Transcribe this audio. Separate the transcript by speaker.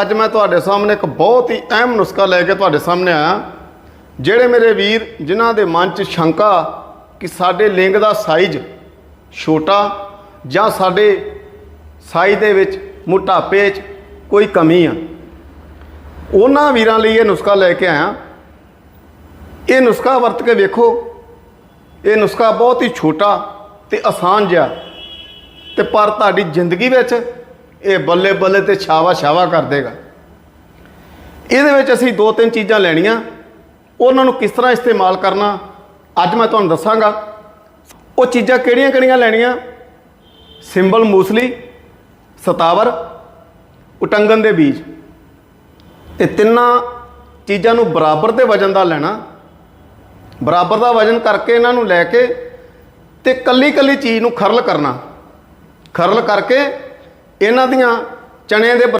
Speaker 1: ਅੱਜ ਮੈਂ ਤੁਹਾਡੇ ਸਾਹਮਣੇ ਇੱਕ ਬਹੁਤ ਹੀ ਅਹਿਮ ਨੁਸਖਾ ਲੈ ਕੇ ਤੁਹਾਡੇ ਸਾਹਮਣੇ ਆਇਆ। ਜਿਹੜੇ ਮੇਰੇ ਵੀਰ, ਜਿਨ੍ਹਾਂ ਦੇ ਮਨ 'ਚ ਸ਼ੰਕਾ ਕਿ ਸਾਡੇ ਲਿੰਗ ਦਾ ਸਾਈਜ਼ ਛੋਟਾ ਜਾਂ ਸਾਡੇ ਸਾਈਜ਼ ਦੇ ਵਿੱਚ ਮੋਟਾਪੇ 'ਚ ਕੋਈ ਕਮੀ ਆ, ਉਹਨਾਂ ਵੀਰਾਂ ਲਈ ਇਹ ਨੁਸਖਾ ਲੈ ਕੇ ਆਇਆ। ਇਹ ਨੁਸਖਾ ਵਰਤ ਕੇ ਵੇਖੋ, ਇਹ ਨੁਸਖਾ ਬਹੁਤ ਹੀ ਛੋਟਾ ਤੇ ਆਸਾਨ ਜਿਹਾ ਤੇ ਪਰ ਤੁਹਾਡੀ ਜ਼ਿੰਦਗੀ ਵਿੱਚ ਇਹ ਬੱਲੇ ਬੱਲੇ ਤੇ ਛਾਵਾ ਛਾਵਾ ਕਰ ਦੇਗਾ। ਇਹਦੇ ਵਿੱਚ ਅਸੀਂ ਦੋ ਤਿੰਨ ਚੀਜ਼ਾਂ ਲੈਣੀਆਂ। ਉਹਨਾਂ ਨੂੰ ਕਿਸ ਤਰ੍ਹਾਂ ਇਸਤੇਮਾਲ ਕਰਨਾ, ਅੱਜ ਮੈਂ ਤੁਹਾਨੂੰ ਦੱਸਾਂਗਾ। ਉਹ ਚੀਜ਼ਾਂ ਕਿਹੜੀਆਂ ਕਿਹੜੀਆਂ ਲੈਣੀਆਂ? ਸਿੰਬਲ ਮੂਸਲੀ, ਸਤਾਵਰ, ਉਟੰਗਨ ਦੇ ਬੀਜ। ਇਹ ਤਿੰਨਾਂ ਚੀਜ਼ਾਂ ਨੂੰ ਬਰਾਬਰ ਦੇ ਵਜਨ ਦਾ ਲੈਣਾ। ਬਰਾਬਰ ਦਾ ਵਜਨ ਕਰਕੇ ਇਹਨਾਂ ਨੂੰ ਲੈ ਕੇ ਤੇ ਕੱਲੀ ਕੱਲੀ ਚੀਜ਼ ਨੂੰ ਖਰਲ ਕਰਨਾ। ਖਰਲ ਕਰਕੇ ਇਹਨਾਂ ਦੀਆਂ ਚਣੇ ਦੇ